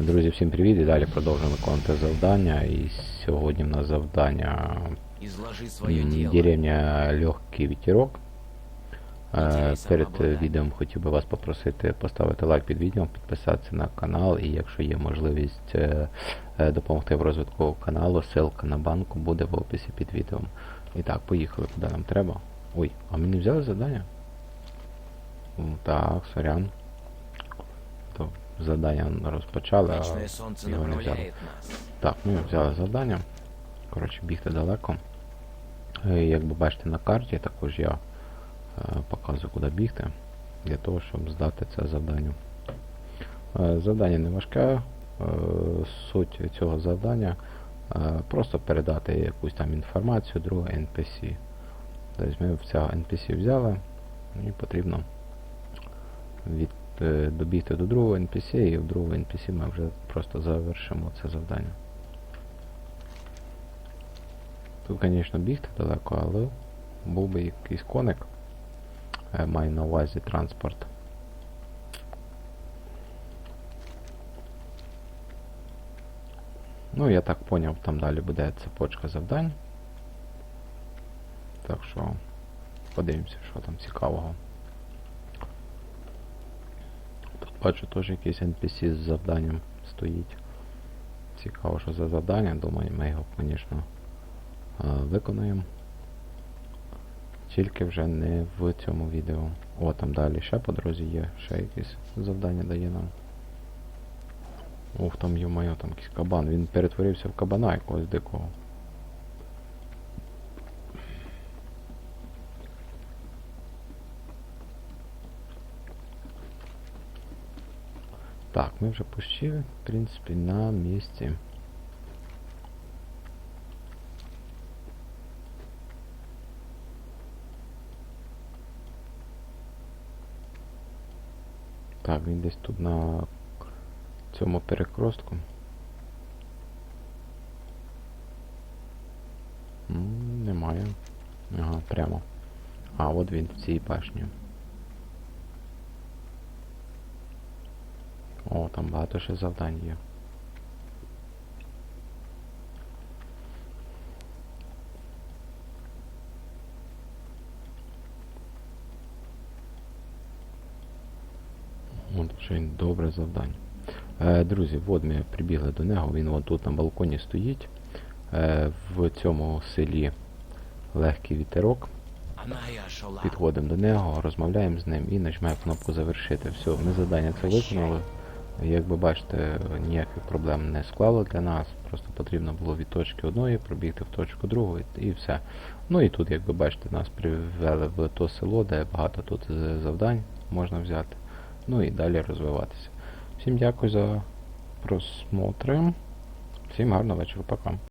Друзі, всім привіт і далі продовжуємо виконувати завдання. І сьогодні в нас завдання деревня Легкий Вітерок. Е, Перед відео хотів би вас попросити поставити лайк під відео, підписатися на канал і якщо є можливість е, е, допомогти в розвитку каналу, ссылка на банку буде в описі під відео. І так, поїхали, куди нам треба. Ой, а ми не взяли завдання? Так, сорян. То завдання розпочали, а його не взяли. Так, ми взяли завдання. Коротше, бігти далеко. Е, Як ви бачите на карті, також я е, показую, куди бігти, для того, щоб здати це завдання. Е, Завдання не важке. Суть цього завдання просто передати якусь там інформацію друге NPC. Тобто ми цього NPC взяли і потрібно від, добігти до другого NPC і в другого NPC ми вже просто завершимо це завдання. Тут, звісно, бігти далеко, але був би якийсь коник. Е, Маю на увазі транспорт. Ну, я так поняв, там далі буде цепочка завдань. Так що подивимося, що там цікавого. Тут бачу теж якийсь NPC з завданням стоїть. Цікаво, що за завдання, думаю, ми його, звісно, е, виконаємо. Тільки вже не в цьому відео. О, там далі ще по дорозі є, ще якесь завдання дає нам. Ух, там ё-моё, там якийсь кабан. Він перетворився в кабана якогось дикого. Так, ми вже почти, в принципі, на місці. Так, він десь тут на цьому перекростку. Немає. Ага, прямо. А, от він в цій башні. О, там багато ще завдань є. От вже добре завдання. Е, друзі, от ми прибігли до нього, він от тут на балконі стоїть. Е, в цьому селі легкий вітерок. Підходимо до нього, розмовляємо з ним і нажимаємо кнопку завершити. Все, ми завдання це виконали. Як ви бачите, ніяких проблем не склало для нас. Просто потрібно було від точки одної пробігти в точку другу і, і все. Ну і тут, як ви бачите, нас привели в то село, де багато тут завдань можна взяти. Ну і далі розвиватися. Всім дякую за просмотри. Всім гарного вечора, пока.